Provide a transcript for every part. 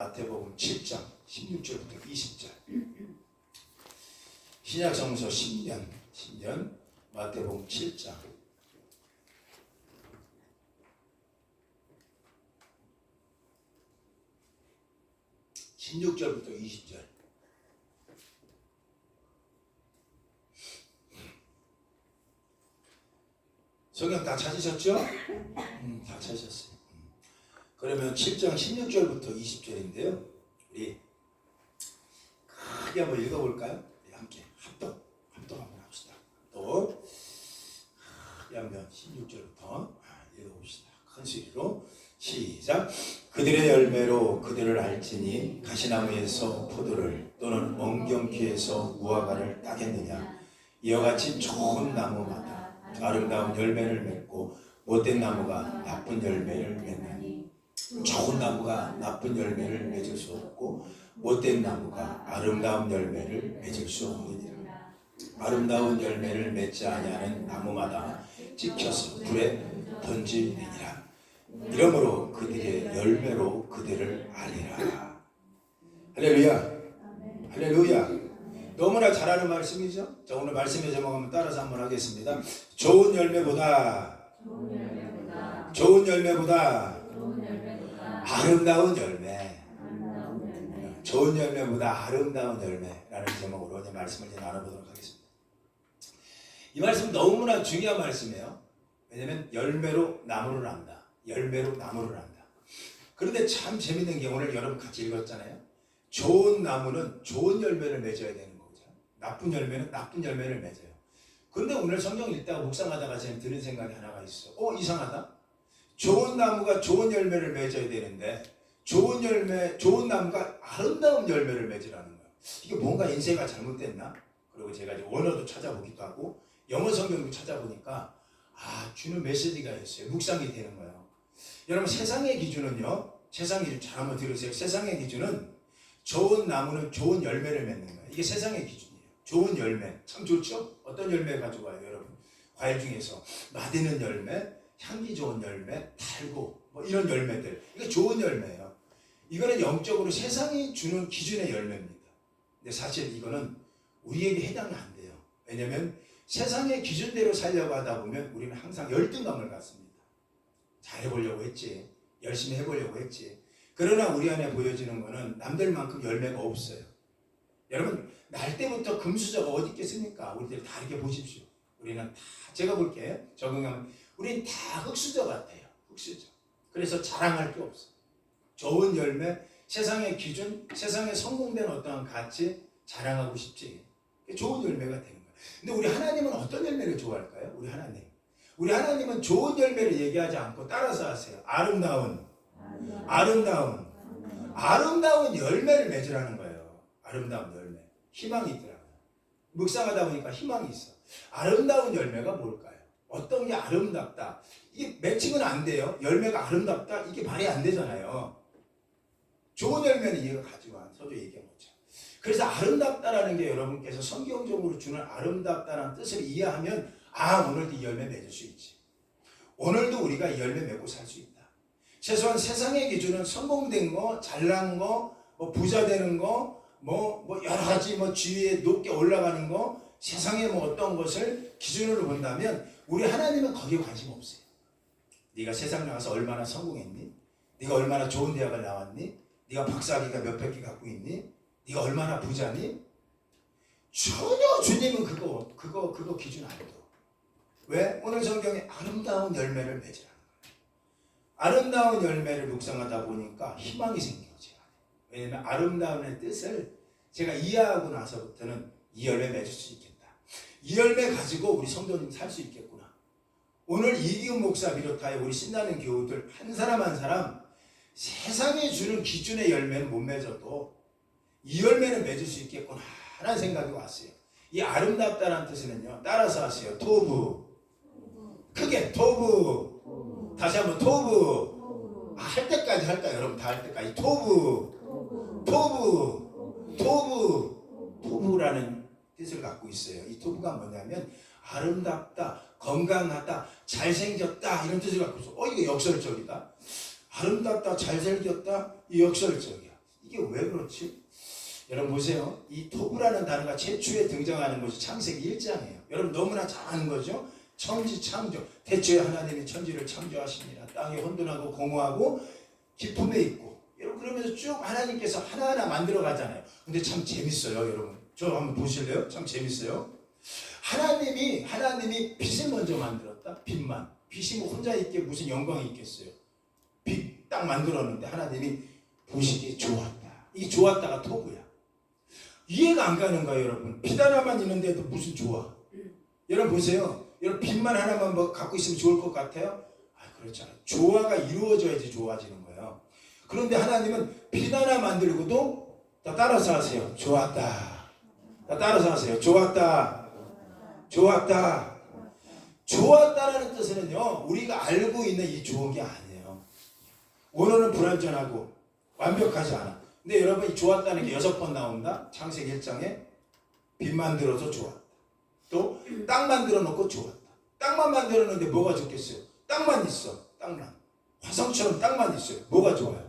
마태복음 7장 16절부터 20절 신약 성서 10년 10년 마태복음 7장 (16절부터 20절) 성경 다 찾으셨죠? 음, 다 찾으셨어요. 음. 그러면 7장 16절부터 20절인데요. 우리 크게 한번 읽어볼까요? 우리 함께 합독, 합독 한번 합시다. 또 한번 16절부터 읽어봅시다. 큰 소리로 시작. 그들의 열매로 그들을 알지니 가시나무에서 포도를 또는 엉경키에서 무화과를 따겠느냐 이와 같이 좋은 나무마다 아름다운 열매를 맺고 못된 나무가 나쁜 열매를 맺나니 좋은 나무가 나쁜 열매를 맺을 수 없고 못된 나무가 아름다운 열매를 맺을 수 없느니라. 아름다운 열매를 맺지 아니하는 나무마다 찍혀서 불에 던지느니라. 이러므로 그들의 열매로 그들을 알리라. 할렐루야. 할렐루야. 너무나 잘 아는 말씀이죠? 자 오늘 말씀의 제목 한번 따라서 한번 하겠습니다. 좋은 열매보다. 좋은 열매보다. 좋은 열매보다 아름다운 열매 열매 좋은 열매보다 아름다운 열매라는 제목으로 이제 말씀을 이제 나눠보도록 하겠습니다. 이 말씀 너무나 중요한 말씀이에요. 왜냐하면 열매로 나무를 안다. 열매로 나무를 안다. 그런데 참 재밌는 게 오늘 여러분 같이 읽었잖아요. 좋은 나무는 좋은 열매를 맺어야 되는 거죠. 나쁜 열매는 나쁜 열매를 맺어요. 그런데 오늘 성경 읽다가 묵상하다가 제가 드는 생각이 하나가 있어. 어 이상하다. 좋은 나무가 좋은 열매를 맺어야 되는데 좋은 열매, 좋은 나무가 아름다운 열매를 맺으라는 거예요. 이게 뭔가 인쇄가 잘못됐나? 그리고 제가 이제 원어도 찾아보기도 하고 영어 성경도 찾아보니까 아 주는 메시지가 있어요. 묵상이 되는 거예요. 여러분 세상의 기준은요. 세상의 잘 한번 들으세요. 세상의 기준은 좋은 나무는 좋은 열매를 맺는 거예요. 이게 세상의 기준이에요. 좋은 열매 참 좋죠? 어떤 열매 가지고 와요, 여러분? 과일 중에서 맛있는 열매, 향기 좋은 열매, 달고 뭐 이런 열매들 이게 좋은 열매예요. 이거는 영적으로 세상이 주는 기준의 열매입니다. 근데 사실 이거는 우리에게 해당이 안 돼요. 왜냐하면 세상의 기준대로 살려고 하다 보면 우리는 항상 열등감을 갖습니다. 잘해보려고 했지, 열심히 해보려고 했지. 그러나 우리 안에 보여지는 것은 남들만큼 열매가 없어요. 여러분 날 때부터 금수저가 어디 있겠습니까? 우리들 다 이렇게 보십시오. 우리는 다 제가 볼게 적응하면 우리는 다 흙수저 같아요. 흙수저. 그래서 자랑할 게 없어. 좋은 열매, 세상의 기준, 세상에 성공된 어떠한 가치 자랑하고 싶지. 좋은 열매가 되는 거예요. 근데 우리 하나님은 어떤 열매를 좋아할까요? 우리 하나님. 우리 하나님은 좋은 열매를 얘기하지 않고 따라서 하세요. 아름다운, 아름다운, 아름다운 열매를 맺으라는 거예요. 아름다운 열매. 희망이 있더라고요. 묵상하다 보니까 희망이 있어. 아름다운 열매가 뭘까요? 어떤 게 아름답다. 이게 매칭은 안 돼요. 열매가 아름답다. 이게 말이 안 되잖아요. 좋은 열매는 이해가 가지만 서도 얘기해 보죠. 그래서 아름답다라는 게 여러분께서 성경적으로 주는 아름답다라는 뜻을 이해하면 아 오늘도 이 열매 맺을 수 있지. 오늘도 우리가 이 열매 맺고 살 수 있다. 최소한 세상의 기준은 성공된 거, 잘난 거, 뭐 부자 되는 거, 뭐, 뭐 여러 가지 뭐 지위에 높게 올라가는 거, 세상에 뭐 어떤 것을 기준으로 본다면 우리 하나님은 거기에 관심 없어요. 네가 세상 나가서 얼마나 성공했니? 네가 얼마나 좋은 대학을 나왔니? 네가 박사학위가 몇백 개 갖고 있니? 네가 얼마나 부자니? 전혀 주님은 그거 그거 그거 기준 안 둬. 왜? 오늘 성경에 아름다운 열매를 거예요. 아름다운 열매를 묵상하다 보니까 희망이 생겨지. 왜냐면 아름다움의 뜻을 제가 이해하고 나서부터는 이 열매 맺을 수 있겠다. 이 열매 가지고 우리 성도님 살 수 있겠구나. 오늘 이기훈 목사 비롯하여 우리 신나는 교우들 한 사람 한 사람 세상에 주는 기준의 열매는 못 맺어도 이 열매는 맺을 수 있겠구나 하는 생각이 왔어요. 이 아름답다라는 뜻은요. 따라서 하세요. 토부. 크게 토부. 다시 한번 토부. 아, 할 때까지 할까요? 여러분 다 할 때까지 토부. 토부. 토부. 토부라는 뜻을 갖고 있어요. 이 토부가 뭐냐면 아름답다, 건강하다, 잘생겼다 이런 뜻을 갖고 있어. 어 이거 역설적이다. 아름답다, 잘생겼다, 이 역설적이야. 이게 왜 그렇지? 여러분 보세요. 이 토부라는 단어가 최초에 등장하는 것이 창세기 1장이에요. 여러분 너무나 잘 아는 거죠? 천지 창조. 태초에 하나님이 천지를 창조하십니다. 땅이 혼돈하고 공허하고 기품에 있고. 여러분 그러면서 쭉 하나님께서 하나하나 만들어 가잖아요. 근데 참 재밌어요, 여러분. 저 한번 보실래요? 참 재밌어요. 하나님이 하나님이 빛을 먼저 만들었다. 빛만. 빛이 뭐 혼자 있게 무슨 영광이 있겠어요. 빛 딱 만들었는데 하나님이 보시기에 좋았다. 이 좋았다가 토부야. 이해가 안 가는 거예요, 여러분. 빛 하나만 있는데도 무슨 좋아? 여러분 보세요. 여러분 빛만 하나만 뭐 갖고 있으면 좋을 것 같아요? 아 그렇잖아요. 조화가 이루어져야지 좋아지는 거예요. 그런데 하나님은 빛 하나 만들고도 다 따라서 하세요. 좋았다. 다 따라서 하세요. 좋았다. 좋았다. 좋았다라는 뜻은요. 우리가 알고 있는 이 좋은 게 아니에요. 오늘은 불완전하고 완벽하지 않아. 근데 여러분 이 좋았다는 게 여섯 번 나온다. 창세기 1장에 빛 만들어서 좋았다. 또 땅 만들어 놓고 좋았다. 땅만 만들어 놓는데 뭐가 좋겠어요? 땅만 있어. 땅만. 화성처럼 땅만 있어요. 뭐가 좋아요?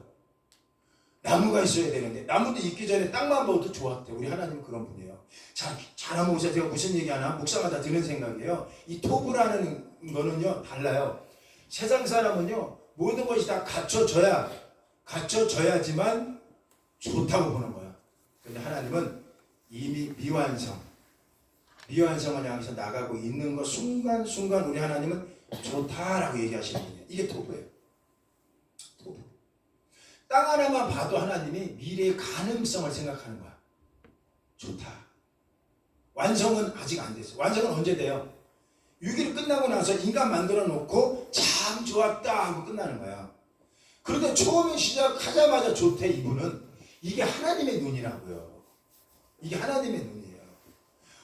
나무가 있어야 되는데 나무도 있기 전에 땅만 봐도 좋았대. 우리 하나님은 그런 분이에요. 자, 잘 한번 보세요. 제가 무슨 얘기하나 목사마다 드는 생각이에요. 이 토부라는 거는요 달라요. 세상 사람은요 모든 것이 다 갖춰져야 갖춰져야지만 좋다고 보는 거야. 근데 하나님은 이미 미완성, 미완성을 향해서 나가고 있는 것 순간순간 우리 하나님은 좋다라고 얘기하시는 분이에요. 이게 토부예요. 땅 하나만 봐도 하나님이 미래의 가능성을 생각하는 거야. 좋다. 완성은 아직 안 됐어. 완성은 언제 돼요? 6일 끝나고 나서 인간 만들어 놓고 참 좋았다 하고 끝나는 거야. 그런데 처음에 시작하자마자 좋대 이분은 이게 하나님의 눈이라고요. 이게 하나님의 눈이에요.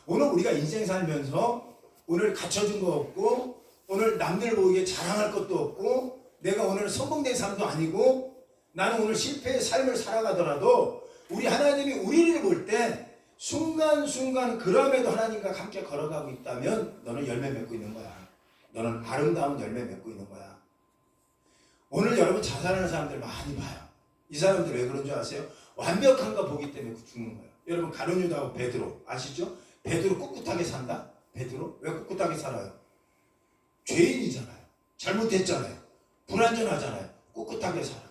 오늘 우리가 인생 살면서 오늘 갖춰준 거 없고 오늘 남들 보기에 자랑할 것도 없고 내가 오늘 성공된 삶도 아니고 나는 오늘 실패의 삶을 살아가더라도 우리 하나님이 우리를 볼 때 순간순간 그럼에도 하나님과 함께 걸어가고 있다면 너는 열매 맺고 있는 거야. 너는 아름다운 열매 맺고 있는 거야. 오늘 여러분 자살하는 사람들 많이 봐요. 이 사람들 왜 그런 줄 아세요? 완벽한 거 보기 때문에 죽는 거예요. 여러분 가룟유다하고 베드로 아시죠? 베드로 꿋꿋하게 산다. 베드로 왜 꿋꿋하게 살아요? 죄인이잖아요. 잘못했잖아요. 불완전하잖아요. 꿋꿋하게 살아.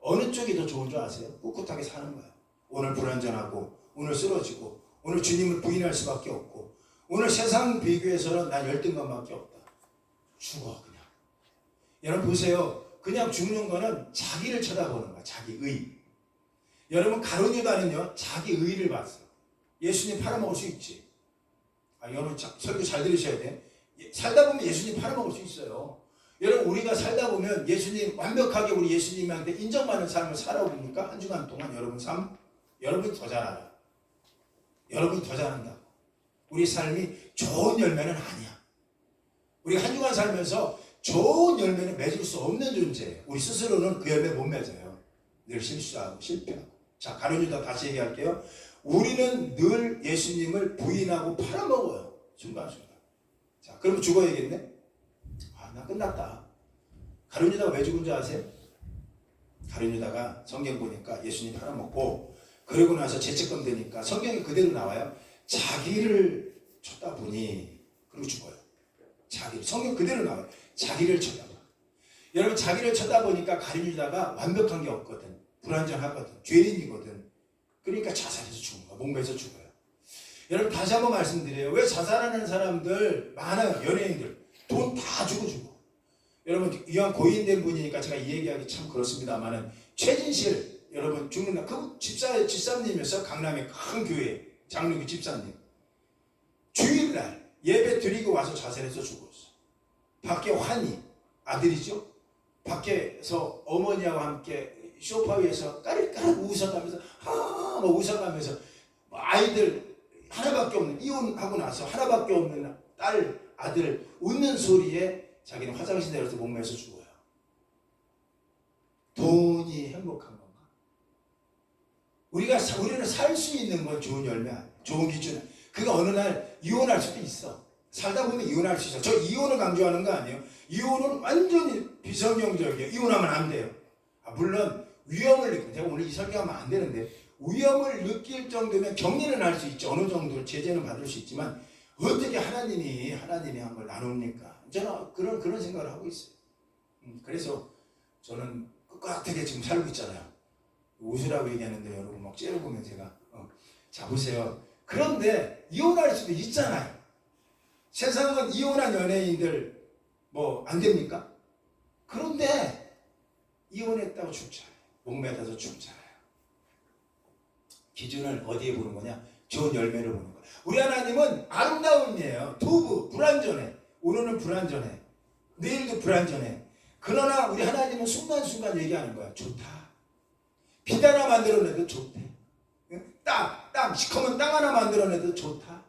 어느 쪽이 더 좋은 줄 아세요? 꿋꿋하게 사는 거예요. 오늘 불완전하고 오늘 쓰러지고 오늘 주님을 부인할 수밖에 없고 오늘 세상 비교해서는 난 열등감밖에 없다. 죽어 그냥. 여러분 보세요. 그냥 죽는 거는 자기를 쳐다보는 거야. 자기 의. 여러분 가론유다는요 자기 의를 봤어. 예수님 팔아먹을 수 있지. 아 여러분 자, 설교 잘 들으셔야 돼. 예, 살다 보면 예수님 팔아먹을 수 있어요. 여러분 우리가 살다 보면 예수님 완벽하게 우리 예수님한테 인정받는 삶을 살아봅니까? 한 주간 동안 여러분 삶 여러분이 더 잘알아. 여러분이 더 잘한다. 우리 삶이 좋은 열매는 아니야. 우리 한 주간 살면서 좋은 열매는 맺을 수 없는 존재예요. 우리 스스로는 그 열매 못 맺어요. 늘 실수하고 실패하고. 자, 가론유다 다시 얘기할게요. 우리는 늘 예수님을 부인하고 팔아먹어요. 순간순간. 자, 그러면 죽어야겠네? 끝났다. 가론유다가 왜 죽은 줄 아세요? 가론유다가 성경 보니까 예수님 팔아먹고 그러고 나서 죄책감 되니까 성경이 그대로 나와요. 자기를 쳤다 보니 그리고 죽어요. 자기 성경 그대로 나와요. 자기를 쳐다봐. 여러분 자기를 쳐다보니까 가림유다가 완벽한 게 없거든. 불완전하거든. 죄인이거든. 그러니까 자살해서 죽은 거야. 몸에서 죽어요. 여러분 다시 한번 말씀드려요. 왜 자살하는 사람들 많아요. 연예인들 돈 다 주고 주고. 여러분 이왕 고인된 분이니까 제가 이 얘기하기 참 그렇습니다만은 최진실 여러분 죽는 날 그 집사 집사님이었어 강남의 큰 교회 장로교 집사님 주일날 예배 드리고 와서 자살해서 죽었어. 밖에 환희 아들이죠. 밖에서 어머니와 함께 소파 위에서 까르까르 웃어가면서 하막 웃어가면서 뭐 아이들 하나밖에 없는 이혼하고 나서 하나밖에 없는 딸 아들 웃는 소리에 자기는 화장실 내려서 목매서 죽어요. 돈이 행복한 건가? 우리가 사- 우리는 살 수 있는 건 좋은 열매. 좋은 기준. 그가 어느 날 이혼할 수도 있어. 살다 보면 이혼할 수 있어. 저 이혼을 강조하는 거 아니에요. 이혼은 완전히 비성경적이에요. 이혼하면 안 돼요. 아, 물론 위험을 느끼고 제가 오늘 이 설교하면 안 되는데 위험을 느낄 정도면 격리는 할 수 있죠. 어느 정도 제재는 받을 수 있지만 어떻게 하나님이 하나님이 한 걸 나눕니까? 저는 그런 그런 생각을 하고 있어요. 음, 그래서 저는 끝까게 지금 살고 있잖아요. 웃으라고 얘기하는데 여러분 막 째려보면 제가 어, 자 보세요. 그런데 이혼할 수도 있잖아요. 세상은 이혼한 연예인들 뭐 안 됩니까? 그런데 이혼했다고 죽잖아요. 목매다서 죽잖아요. 기준을 어디에 보는 거냐? 좋은 열매를 보는 거야. 우리 하나님은 아름다움이에요. 두부, 불완전해. 오늘은 불완전해. 내일도 불완전해. 그러나 우리 하나님은 순간순간 얘기하는 거야. 좋다. 빛 하나 만들어내도 좋대. 응? 땅, 땅, 시커먼 땅 하나 만들어내도 좋다.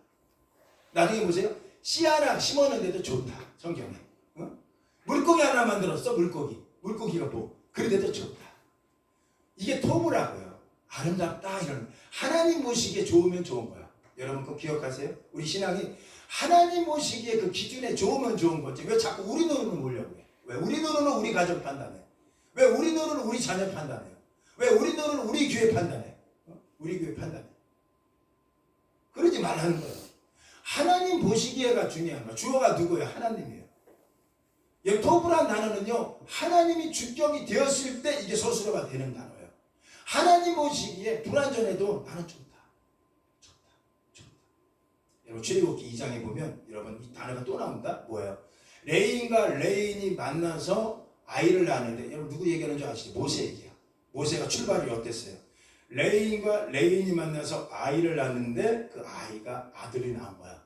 나중에 보세요. 씨 하나 심었는데도 좋다. 성경에. 응? 물고기 하나 만들었어. 물고기. 물고기가 뭐. 그런데도 좋다. 이게 토부라고요. 아름답다 이런 하나님 보시기에 좋으면 좋은 거야. 여러분 꼭 기억하세요. 우리 신앙이 하나님 보시기에 그 기준에 좋으면 좋은 거지. 왜 자꾸 우리 눈으로 보려고 해? 왜 우리 눈으로는 우리 가족 판단해? 왜 우리 눈으로는 우리 자녀 판단해요? 왜 우리 눈으로는 우리 교회 판단해? 어? 우리 교회 판단해. 그러지 말라는 거예요. 하나님 보시기에가 중요한 거야. 주어가 누구예요? 하나님이에요. 토브란 단어는요, 하나님이 주격이 되었을 때 이게 서술어가 되는 단어예요. 하나님 보시기에 불완전해도 나는. 좋다. 여러분, 출애굽기 2장에 보면 여러분 이 단어가 또 나온다. 뭐예요? 레인과 레인이 만나서 아이를 낳는데 여러분 누구 얘기하는 줄 아시죠? 모세 얘기야. 모세가 출발이 어땠어요? 레인과 레인이 만나서 아이를 낳는데 그 아이가 아들이 나온 거야.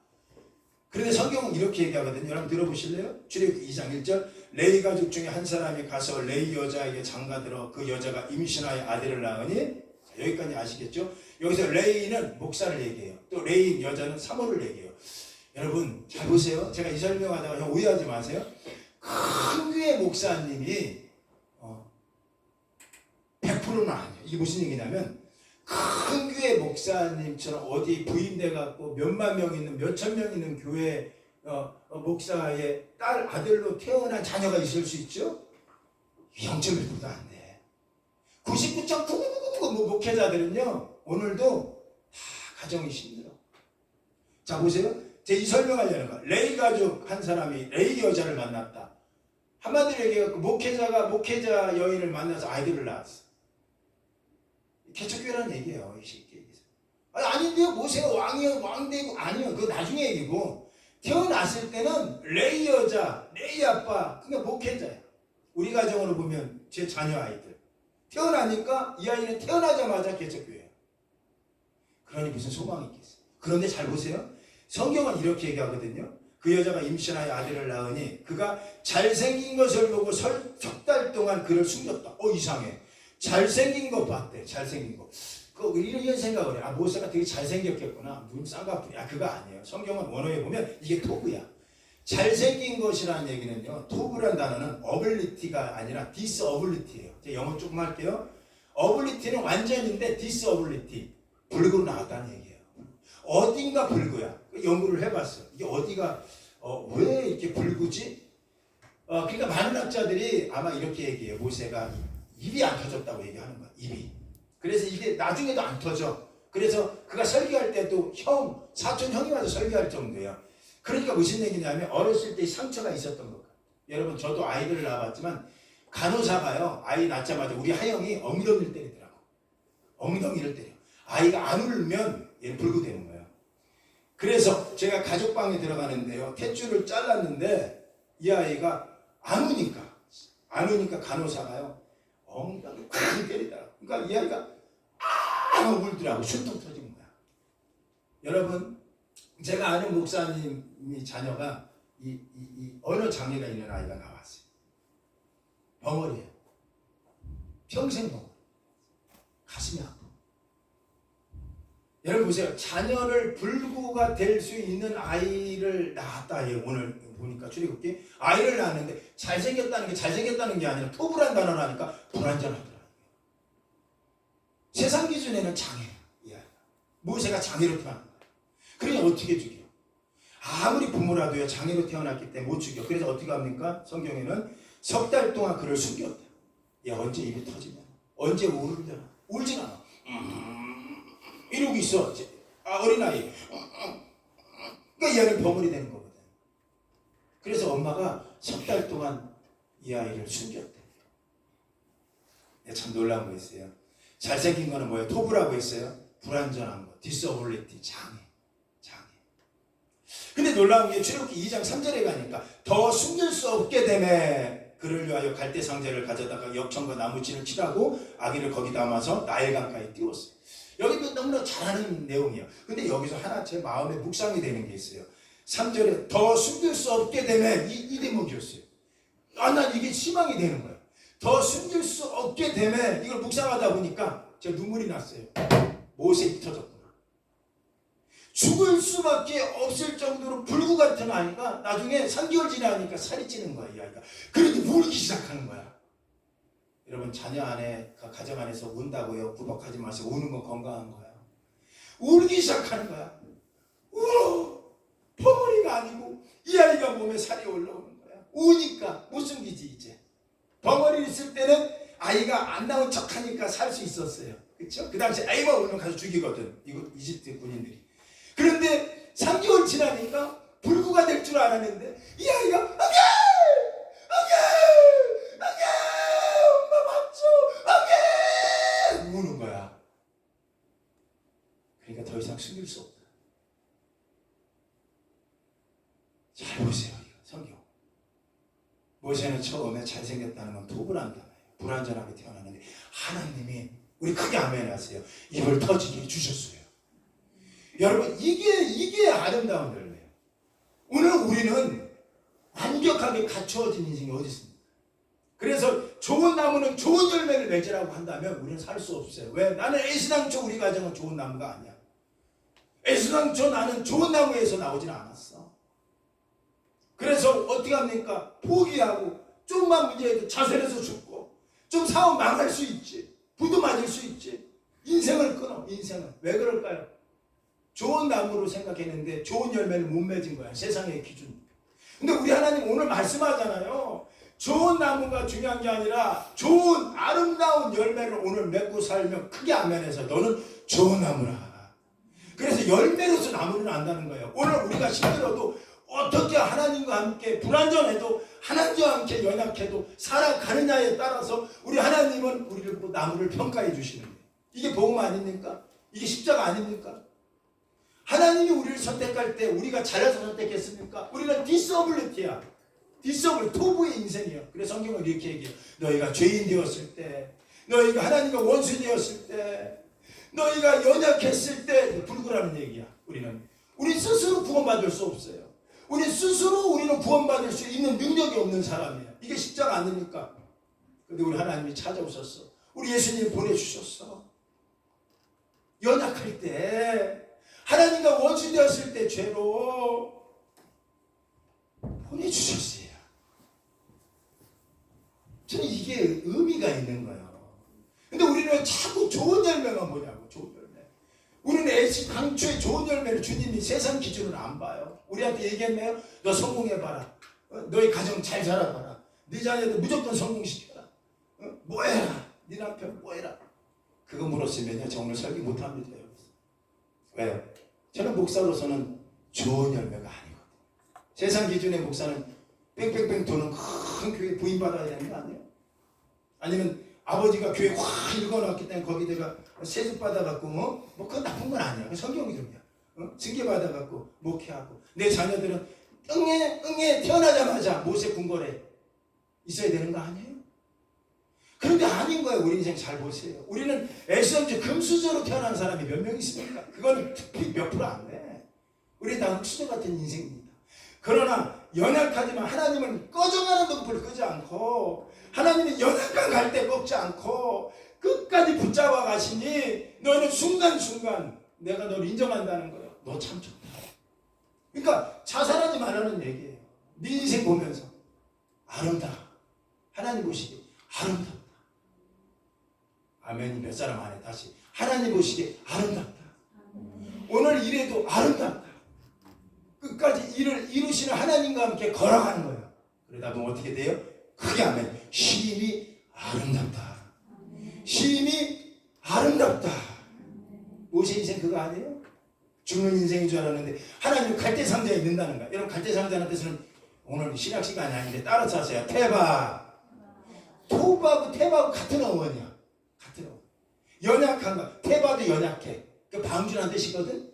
그런데 성경은 이렇게 얘기하거든요. 여러분 들어보실래요? 출애굽기 2장 1절 레이 가족 중에 한 사람이 가서 레이 여자에게 장가들어 그 여자가 임신하여 아들을 낳으니 자, 여기까지 아시겠죠? 여기서 레이는 목사를 얘기해요. 또 레이 여자는 사모를 얘기해요. 여러분 잘 보세요. 제가 이 설명하다가 형 오해하지 마세요. 큰 교회 목사님이 어, 100%는 아니에요. 이게 무슨 얘기냐면 큰 교회 목사님처럼 어디 부임돼 갖고 몇만 명 있는 몇천 명 있는 교회 어, 어, 목사의 딸 아들로 태어난 자녀가 있을 수 있죠? 0.1%도 안 돼. 99.9999뭐 목회자들은요 오늘도 다 가정이 힘들어. 자 보세요. 제 이 설명하려는 거. 레이 가족 한 사람이 레이 여자를 만났다. 한마디로 얘기해서 목회자가 목회자 여인을 만나서 아이들을 낳았어. 개척교회라는 얘기예요. 이 새끼. 아니, 아닌데요. 모세가 왕이요, 왕되고 아니요. 그거 나중에 얘기고 태어났을 때는 레이 여자, 레이 아빠, 그러니까 목회자야. 우리 가정으로 보면 제 자녀 아이들 태어나니까 이 아이는 태어나자마자 개척교회야. 그러니 무슨 소망이 있겠어. 그런데 잘 보세요. 성경은 이렇게 얘기하거든요. 그 여자가 임신하여 아들을 낳으니 그가 잘생긴 것을 보고 석달 동안 그를 숨겼다. 어 이상해. 잘생긴 거 봤대. 잘생긴 거. 그 이런, 생각을 해. 아 모세가 되게 잘생겼겠구나. 눈 쌍꺼풀이. 아 그거 아니에요. 성경은 원어에 보면 이게 토브야. 잘생긴 것이라는 얘기는요. 토브란 단어는 어블리티가 아니라 디스어블리티예요. 영어 조금 할게요. 어블리티는 완전인데 디스어블리티. 불구로 나왔다는 얘기예요. 어딘가 불구야. 연구를 해봤어. 이게 어디가 어, 왜 이렇게 불구지? 어, 그러니까 많은 학자들이 아마 이렇게 얘기해요. 모세가 입이 안 터졌다고 얘기하는 거야. 입이. 그래서 이게 나중에도 안 터져. 그래서 그가 설교할 때도 형, 사촌 형이 와서 설교할 정도예요. 그러니까 무슨 얘기냐면 어렸을 때 상처가 있었던 것 같아요. 여러분 저도 아이들을 낳아봤지만 간호사가요. 아이 낳자마자 우리 하영이 엉덩이를 때리더라고. 엉덩이를 때려. 아이가 안 울면 얘는 불구되는 거예요. 그래서 제가 가족방에 들어가는데요. 탯줄을 잘랐는데 이 아이가 안 우니까 안 우니까 간호사가요. 엉덩이 팍 때리더라고. 그러니까 이 아이가 아 울더라고. 숨통 터진 거야. 여러분 제가 아는 목사님이 자녀가 이, 이, 이 언어 장애가 있는 아이가 나왔어요. 벙어리에 평생 벙어리. 가슴이 아파. 여러분 보세요. 자녀를 불구가 될 수 있는 아이를 낳았다. 예, 오늘 보니까 출애굽기 아이를 낳았는데 잘생겼다는 게 잘생겼다는 게 아니라 토불한 단어라니까 불안전하더라. 세상 기준에는 장애. 이 아이가. 모세가 장애로 태어난 거야. 그러니 어떻게 죽여? 아무리 부모라도요 장애로 태어났기 때문에 못 죽여. 그래서 어떻게 합니까? 성경에는 석 달 동안 그를 숨겼다. 얘 언제 입이 터지냐? 언제 울잖아. 울진 않아. 음, 이러고 있어. 아, 어린아이. 그러니까 이 아이는 버물이 되는 거거든. 그래서 엄마가 석 달 동안 이 아이를 숨겼대. 참 놀라운 거 있어요. 잘생긴 거는 뭐예요? 토부라고 했어요. 불완전한 거. 디서블리티. 장애. 장애. 근데 놀라운 게 출애굽기 2장 3절에 가니까 더 숨길 수 없게 되매 그를 위하여 갈대 상자를 가져다가 역청과 나무진을 칠하고 아기를 거기 담아서 나일강가에 띄웠어요. 여기도 너무나 잘하는 내용이에요. 근데 여기서 하나 제 마음에 묵상이 되는 게 있어요. 3절에 더 숨길 수 없게 되매 이, 이 대목이었어요. 아, 난 이게 희망이 되는 거예요. 더 숨길 수 없게 되매 이걸 묵상하다 보니까 제가 눈물이 났어요. 모세이 터졌구나. 죽을 수밖에 없을 정도로 불구 같은 아이가 나중에 3개월 지나니까 살이 찌는 거야, 이 아이가. 그래도 울기 시작하는 거야. 여러분, 자녀 안에, 가- 가정 안에서 운다고요. 구박하지 마세요. 우는 건 건강한 거야. 울기 시작하는 거야. 울어! 펑어리가 아니고 이 아이가 몸에 살이 올라오는 거야. 우니까 못 숨기지, 이제. 벙어리 있을 때는 아이가 안 나온 척 하니까 살 수 있었어요. 그쵸? 그 당시 아이만 울면 가서 죽이거든. 이거 이집트 군인들이. 그런데 3개월 지나니까 불구가 될 줄 알았는데 이 아이가 아게! 아게! 아게! 엄마 밥 우는 거야. 그러니까 더 이상 숨길 수 없다. 잘 보세요. 이거 성경. 모세는 처음에 잘생겼다는 건 도불한다예요. 불완전하게 태어났는데 하나님이 우리 크게 아멘 하세요. 입을 터지게 해주셨어요. 여러분 이게 이게 아름다운 열매예요. 오늘 우리는 완벽하게 갖추어진 인생이 어디 있습니까? 그래서 좋은 나무는 좋은 열매를 맺으라고 한다면 우리는 살 수 없어요. 왜? 나는 애시당초 우리 가정은 좋은 나무가 아니야. 애시당초 나는 좋은 나무에서 나오진 않았어. 그래서 어떻게 합니까? 포기하고 좀만 문제해도 자살해서 죽고 좀 사업 망할 수 있지. 부도 맞을 수 있지. 인생을 끊어. 인생을. 왜 그럴까요? 좋은 나무로 생각했는데 좋은 열매를 못 맺은 거야. 세상의 기준. 근데 우리 하나님 오늘 말씀하잖아요. 좋은 나무가 중요한 게 아니라 좋은 아름다운 열매를 오늘 맺고 살면 크게 아멘해서 너는 좋은 나무라. 그래서 열매로서 나무를 안다는 거예요. 오늘 우리가 힘들어도 어떻게 하나님과 함께 불완전해도 하나님과 함께 연약해도 살아가느냐에 따라서 우리 하나님은 우리를 또 나무를 평가해 주시는 거예요. 이게 복음 아닙니까? 이게 십자가 아닙니까? 하나님이 우리를 선택할 때 우리가 잘해서 선택했습니까? 우리는 디서블리티야. 디서블 토부의 인생이에요. 그래서 성경은 이렇게 얘기해요. 너희가 죄인 되었을 때, 너희가 하나님과 원수 되었을 때, 너희가 연약했을 때 불구라는 얘기야. 우리는 우리 스스로 구원받을 수 없어요. 우리 스스로 우리는 구원받을 수 있는 능력이 없는 사람이에요. 이게 십자가 아닙니까? 근데 우리 하나님이 찾아오셨어. 우리 예수님 보내주셨어. 연약할 때, 하나님과 원수 되었을 때 죄로 보내주셨어요. 저는 이게 의미가 있는 거예요. 근데 우리는 자꾸 좋은 열매가 뭐냐고, 좋은 열매. 우리는 애시 강초에 좋은 열매를 주님이 세상 기준으로 안 봐요. 우리한테 얘기했네요. 너 성공해봐라. 어? 너희 가정 잘 살아봐라. 네 자녀들 무조건 성공시켜라. 어? 뭐 해라. 네 남편 뭐 해라. 그거 물었으면요. 저 오늘 설교 못합니다. 왜요? 저는 목사로서는 좋은 열매가 아니거든요. 세상 기준의 목사는 뺑뺑뺑 도는 큰 교회 부인받아야 되는 거 아니에요? 아니면 아버지가 교회 확 읽어놨기 때문에 거기다가 세습 받아갖고 어? 뭐 그건 나쁜 건 아니야. 그 성경 이름이야. 어? 징계 받아갖고 목회하고 내 자녀들은 응애 응애 태어나자마자 모세 궁궐에 있어야 되는 거 아니에요? 그런데 아닌 거예요. 우리 인생 잘 보세요. 우리는 애시당초 금수저로 태어난 사람이 몇 명 있습니까? 그거는 특히 몇 프로 안 돼. 우리 다 흑수저 같은 인생입니다. 그러나 연약하지만 하나님은 꺼져가는 등불을 끄지 않고 하나님은 연약한 갈때 꺾지 않고 끝까지 붙잡아 가시니 너는 순간순간 내가 너를 인정한다는 거예요. 너참 좋다. 그러니까 자살하지 말라는 얘기예요. 네 인생 보면서 아름다. 하나님 보시기에 아름답다. 아멘이 몇 사람 안에 다시 하나님 보시기에 아름답다. 오늘 일해도 아름답다. 끝까지 일을 이루시는 하나님과 함께 걸어가는 거예요. 그러다 보면 어떻게 돼요? 크게 하면 힘이 아름답다. 심히 아름답다. 모세 인생 그거 아니에요? 죽는 인생인 줄 알았는데 하나님 있는다는 거야. 여러분 갈대 상자는 뜻은 오늘 신약 시간이 아닌데 따라서 하세요. 테바. 토바하고 테바하고 같은 어원이야. 같은 어원. 연약한 거. 테바도 연약해. 그 방주란 뜻이거든.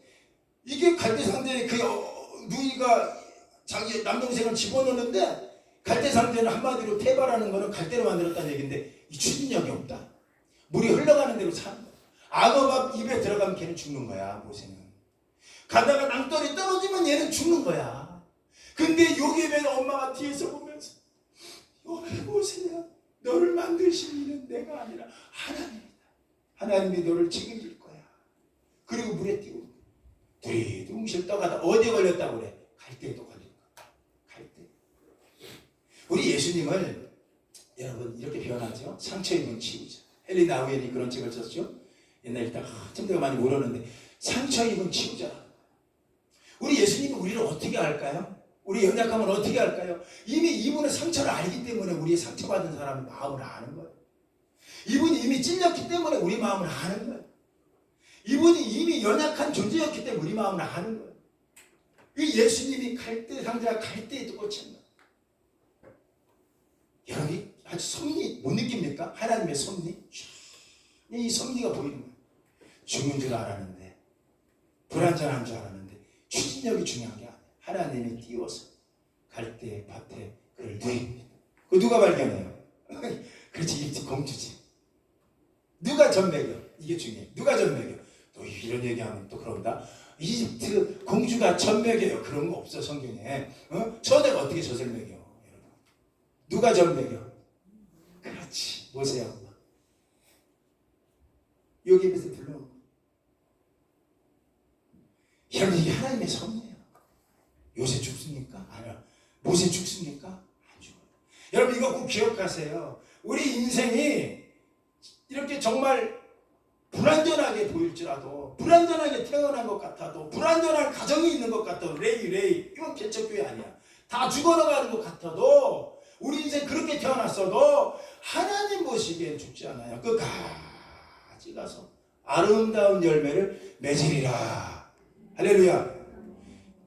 이게 갈대 상자에 그 어, 누이가 자기 남동생을 집어넣는데 갈대 상자는 한마디로 테바라는 거는 갈대로 만들었다는 얘기인데 이 추진력이 없다. 물이 흘러가는 대로 사는 거야. 악어밥 입에 들어가면 걔는 죽는 거야 모세는. 가다가 낭떠리 떨어지면 얘는 죽는 거야. 근데 요괴는 엄마가 뒤에서 보면서 요괴 모세야 너를 만드신 이는 내가 아니라 하나님이다. 하나님이 너를 책임질 거야. 그리고 물에 띄고 두리둥실 떠가다 어디에 걸렸다고 그래? 갈대에도 걸린 거야. 갈대. 우리 예수님을 여러분 이렇게 표현하죠. 상처 입은 치유자. 헨리 나우엔이 그런 책을 썼죠. 옛날 일단 한참 내가 많이 모르는데 상처 입은 치유자. 우리 예수님이 우리를 어떻게 할까요? 우리 연약함을 어떻게 할까요? 이미 이분은 상처를 알기 때문에 우리의 상처받은 사람의 마음을 아는 거예요. 이분이 이미 찔렸기 때문에 우리 마음을 아는 거예요. 이분이 이미 연약한 존재였기 때문에 우리 마음을 아는 거예요. 이 예수님이 갈대 상자 갈대에 꽂힌 거. 여러분이 아주 섭리 못 느낍니까? 하나님의 섭리. 이 섭리가 보이는 거예요. 죽은 줄 알았는데 불안전한 줄 알았는데 추진력이 중요한 게 아니에요. 하나님이 띄워서 갈대 밭에 그를 누립니다. 그 누가 발견해요? 그렇지 이집트 공주지. 누가 전매겨? 이게 중요해. 누가 전매겨? 또 이런 얘기하면 또 그런다. 이집트 공주가 전매겨요. 그런 거 없어 성경에. 어? 저자가 어떻게 젖을 매겨? 누가 전매겨? 그렇지 모세야. 여기 입에서 불러. 여러분 이게 하나님의 섭리예요. 요새 죽습니까? 아니야. 모세 죽습니까? 안 죽어요. 여러분 이거 꼭 기억하세요. 우리 인생이 이렇게 정말 불안전하게 보일지라도 불안전하게 태어난 것 같아도 불안전한 가정이 있는 것 같아도 레이 레이 이건 개척교회 아니야. 다 죽어나가는 것 같아도 우리 인생 그렇게 태어났어도 하나님 보시기엔 죽지 않아요. 끝까지 가서 아름다운 열매를 맺으리라. 할렐루야.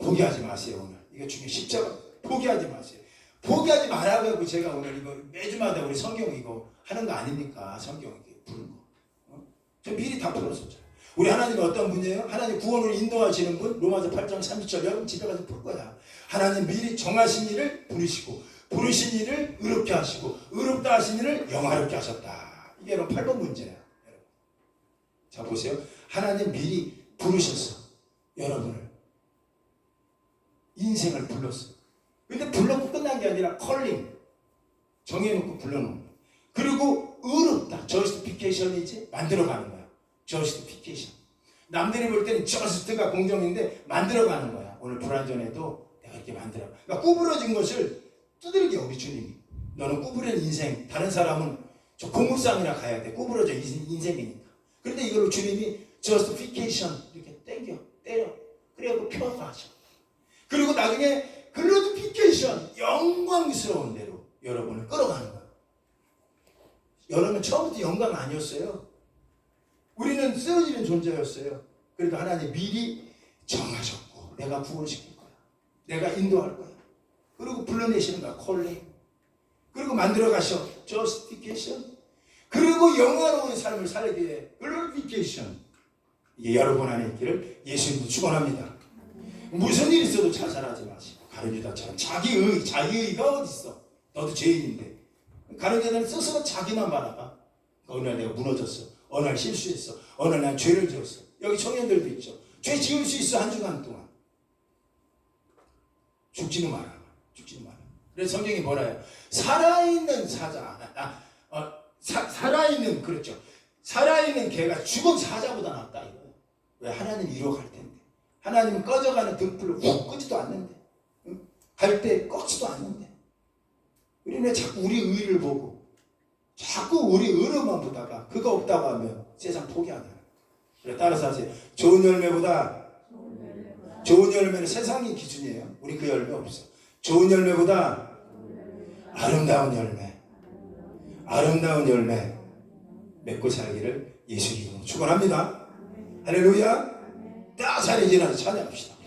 포기하지 마세요 오늘. 이거 중에 십자가 포기하지 마세요. 포기하지 말라고 제가 오늘 이거 매주마다 우리 성경 이거 하는 거 아닙니까? 성경 부른 거. 어? 저 미리 다 풀었었잖아요. 우리 하나님이 어떤 분이에요? 하나님 구원으로 인도하시는 분 로마서 8장 30절 여러분 집에 가서 풀 거야. 하나님 미리 정하신 일을 부르시고 부르신 일을 의롭게 하시고 의롭다 하신 일을 영화롭게 하셨다. 이게 여러분 8번 문제야. 자 보세요. 하나님 미리 부르셨어. 여러분을 인생을 불렀어. 근데 불렀고 끝난 게 아니라 컬링 정해놓고 불러놓은 거야. 그리고 의롭다 저스티피케이션이지 만들어가는 거야. 저스티피케이션. 남들이 볼 때는 저스트가 공정인데 만들어가는 거야. 오늘 불안전에도 내가 이렇게 만들어. 그러니까 구부러진 것을 두들겨 우리 주님이. 너는 구부러진 인생. 다른 사람은 저 공무상이나 가야 돼. 구부러져 인- 인생이니까. 그런데 이걸 주님이 저스티피케이션 이렇게 땡겨 때려. 그래갖고 표현하셔. 나중에 글로리피케이션 영광스러운 대로 여러분을 끌어가는 거예요. 여러분 처음부터 영광 아니었어요. 우리는 쓰러지는 존재였어요. 그래도 하나님 미리 정하셨고 내가 구원시킬 거야. 내가 인도할 거야. 그리고 불러내시는 거야. 콜링. 그리고 만들어 가셔. 저스티케이션. 그리고 영화로운 삶을 살게 해. 글로리피케이션. 여러분 안에 있기를 예수님도 축원합니다. 무슨 일 있어도 자살하지 마시고 가룟유다처럼 자기의 자기의가 어디 있어? 너도 죄인인데 가룟유다는 스스로 자기만 바라봐. 어느 날 내가 무너졌어. 어느 날 실수했어. 어느 날 죄를 지었어. 여기 청년들도 있죠. 죄 지을 수 있어 한 주간 동안. 죽지는 마라. 죽지는 마라. 그래서 성경이 뭐라요? 살아있는 사자. 아, 어, 사, 살아있는 그렇죠. 살아있는 개가 죽은 사자보다 낫다 이거예요. 왜 하나님 위로 갈 텐데. 하나님은 꺼져가는 등불을 훅 끄지도 않는데 응? 갈때 꺾지도 않는데 우리는 왜 자꾸 우리 의를 보고 자꾸 우리 의로만 보다가 그거 없다고 하면 세상 거예요. 그래 따라서 하세요. 좋은 열매보다 좋은 열매는 세상이 기준이에요. 우리 그 열매 없어. 좋은 열매보다 아름다운 열매 아름다운 열매 맺고 살기를 예수 이름으로 축원합니다. 할렐루야. 다 자리 일어나서 찬양합시다.